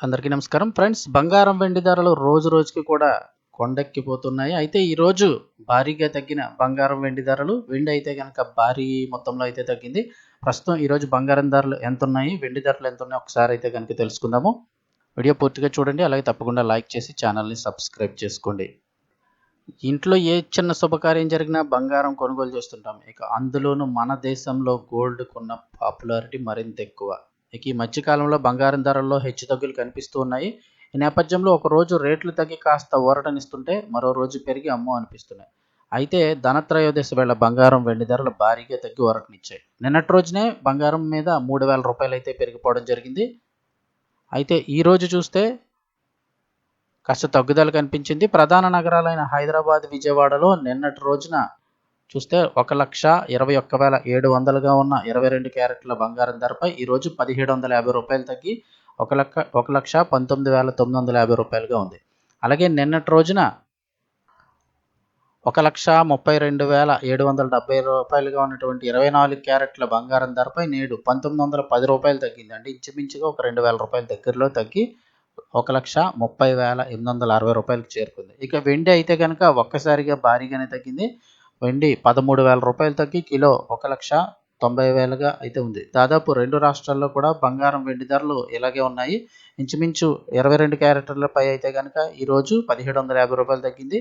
అందరికీ నమస్కారం. ఫ్రెండ్స్ బంగారం వెండి ధరలు రోజు రోజుకి కూడా కొండెక్కిపోతున్నాయి. అయితే ఈరోజు భారీగా తగ్గిన బంగారం వెండి ధరలు వెండి అయితే కనుక భారీ మొత్తంలో అయితే తగ్గింది. ప్రస్తుతం ఈరోజు బంగారం ధరలు ఎంత ఉన్నాయి వెండి ధరలు ఎంత ఉన్నాయి ఒకసారి అయితే కనుక తెలుసుకుందాము. వీడియో పూర్తిగా చూడండి అలాగే తప్పకుండా లైక్ చేసి ఛానల్ని సబ్స్క్రైబ్ చేసుకోండి. ఇంట్లో ఏ చిన్న శుభకార్యం జరిగినా బంగారం కొనుగోలు చేస్తుంటాం. ఇక అందులోనూ మన దేశంలో గోల్డ్ కొన్న పాపులారిటీ మరింత ఎక్కువ. ఇక ఈ మధ్యకాలంలో బంగారం ధరల్లో హెచ్చుతగ్గులు కనిపిస్తూ ఉన్నాయి. ఈ నేపథ్యంలో ఒక రోజు రేట్లు తగ్గి కాస్త ఊరటనిస్తుంటే మరో రోజు పెరిగి అమ్మో అనిపిస్తున్నాయి. అయితే ధనత్రయోదశి వేళ బంగారం వెండి ధరలు భారీగా తగ్గి ఊరటనిచ్చాయి. నిన్నటి రోజునే బంగారం మీద మూడు వేల రూపాయలు అయితే పెరిగిపోవడం జరిగింది. అయితే ఈ రోజు చూస్తే కాస్త తగ్గుదల కనిపించింది. ప్రధాన నగరాలైన హైదరాబాద్ విజయవాడలో నిన్నటి రోజున చూస్తే ఒక లక్ష ఇరవై ఒక్క వేల ఏడు వందలుగా ఉన్న ఇరవై రెండు క్యారెట్ల బంగారం ధరపై ఈరోజు పదిహేడు వందల యాభై రూపాయలు తగ్గి ఒక లక్ష ఒక లక్ష పంతొమ్మిది వేల తొమ్మిది వందల యాభై రూపాయలుగా ఉంది. అలాగే నిన్నటి రోజున ఒక లక్ష ముప్పై రెండు వేల ఏడు వందల డెబ్బై రూపాయలుగా ఉన్నటువంటి ఇరవై నాలుగు క్యారెట్ల బంగారం ధరపై నేడు పంతొమ్మిది వందల పది రూపాయలు తగ్గింది. అంటే ఇంచుమించుగా ఒక రెండు వేల రూపాయల దగ్గరలో తగ్గి ఒక లక్ష ముప్పై వేల ఎనిమిది వందల అరవై రూపాయలకు చేరుకుంది. ఇక వెండి అయితే కనుక ఒక్కసారిగా భారీగానే తగ్గింది. వెండి పదమూడు వేల రూపాయలు తగ్గి కిలో ఒక లక్ష తొంభై వేలుగా అయితే ఉంది. దాదాపు రెండు రాష్ట్రాల్లో కూడా బంగారం వెండి ధరలు ఇలాగే ఉన్నాయి. ఇంచుమించు ఇరవై రెండు క్యారెక్టర్లపై అయితే కనుక ఈరోజు పదిహేడు వందల యాభై రూపాయలు తగ్గింది.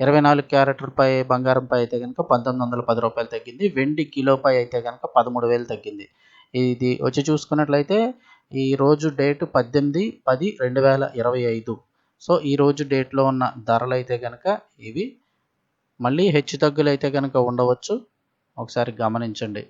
ఇరవై నాలుగు క్యారెక్టర్పై బంగారంపై అయితే కనుక పంతొమ్మిది వందల పది రూపాయలు తగ్గింది. వెండి కిలోపై అయితే కనుక పదమూడు వేలు తగ్గింది. ఇది వచ్చి చూసుకున్నట్లయితే ఈ రోజు డేట్ పద్దెనిమిది పది రెండు వేల ఇరవై ఐదు. సో ఈ రోజు డేట్లో ఉన్న ధరలు అయితే కనుక ఇవి మళ్ళీ హెచ్చు తగ్గులు అయితే కనుక ఉండవచ్చు. ఒకసారి గమనించండి.